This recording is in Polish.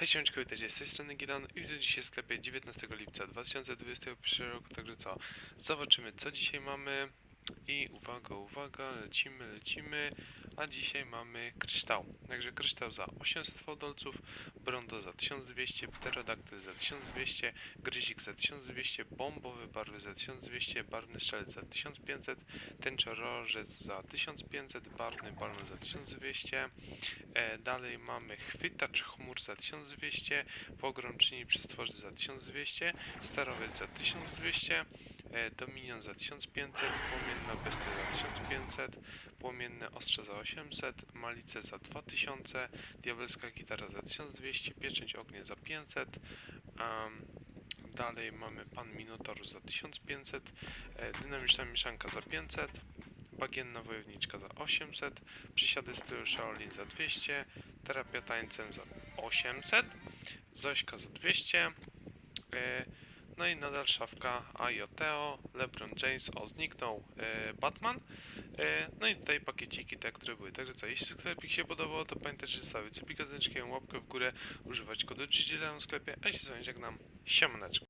Hej, siemeczko, witajcie, z tej strony Gilan i widzę dzisiaj w sklepie 19 lipca 2021 roku, także co, zobaczymy co dzisiaj mamy i uwaga, uwaga, lecimy, lecimy, a dzisiaj mamy kryształ, także kryształ za 800 fałdolców, brondo za 1200, pterodaktyl za 1200, gryzik za 1200, bombowe barwy za 1200, barwny strzelec za 1500, tęczorożec za 1500, barwny balon za 1200, E, dalej mamy chwytacz chmur za 1200, pogromczyni przestworzy za 1200, starowiec za 1200, e, dominion za 1500, płomienna bestia za 1500, płomienne ostrze za 800, malice za 2000, diabelska gitara za 1200, pieczęć ognia za 500, em, dalej mamy pan Minotaur za 1500, e, dynamiczna mieszanka za 500, bagienna wojowniczka za 800, przysiady stylu Shaolin za 200, terapia tańcem za 800, Zośka za 200, e, no i nadal szafka Ayoteo, LeBron James, o zniknął e, Batman, e, no i tutaj pakieciki te, które były. Także co, jeśli sklepik się podobał, to pamiętajcie, że zostawić sobie łapkę w górę, używać kodu GGLEON w sklepie, a się z wami żegnam, siemaneczko.